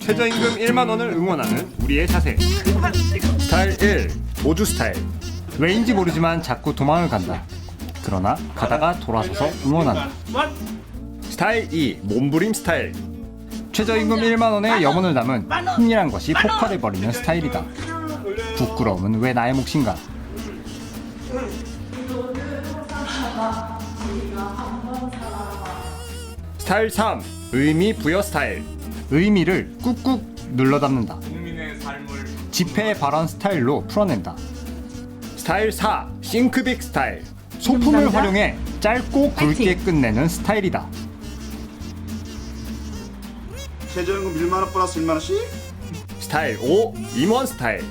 최저임금 1만 원을 응원하는 우리의 자세. 스타일 1. 모주 스타일. 왜인지 모르지만 자꾸 도망을 간다. 그러나 가다가 돌아서서 응원한다. 스타일 2. 몸부림 스타일. 최저임금 1만 원에 영혼을 담은 흥이란 것이 폭발해 버리는 스타일이다. 부끄러움은 왜 나의 몫인가? 스타일 3. 의미 부여 스타일. 의미를 꾹꾹 눌러 담는다. 지폐의 발언 스타일로 풀어낸다. 스타일 4. 싱크빅 스타일. 소품을? 활용해 짧고 굵게 파이팅. 끝내는 스타일이다. 최저임금 1만 원 플러스 1만 원씩? 스타일 5. 임원 스타일.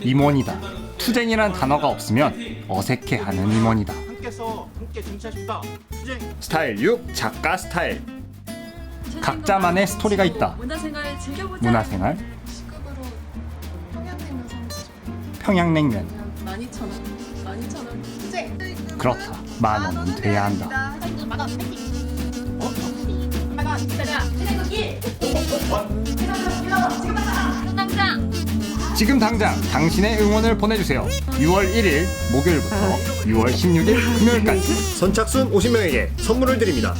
임원이다. 투쟁이란 단어가 없으면 어색해하는 임원이다. 함께서 함께 정치하십다. 투쟁. 스타일 6. 작가 스타일. 각자만의 스토리가 있다. 문화생활 즐겨보자. 문화생활, 시급으로 평양냉면 사먹자. 평양냉면. 12,000원. 12,000원. 투쟁. 그렇다. 만 원은 돼야 한다. 만원 지금 당장 당신의 응원을 보내주세요. 6월 1일 목요일부터 6월 16일 금요일까지 선착순 50명에게 선물을 드립니다.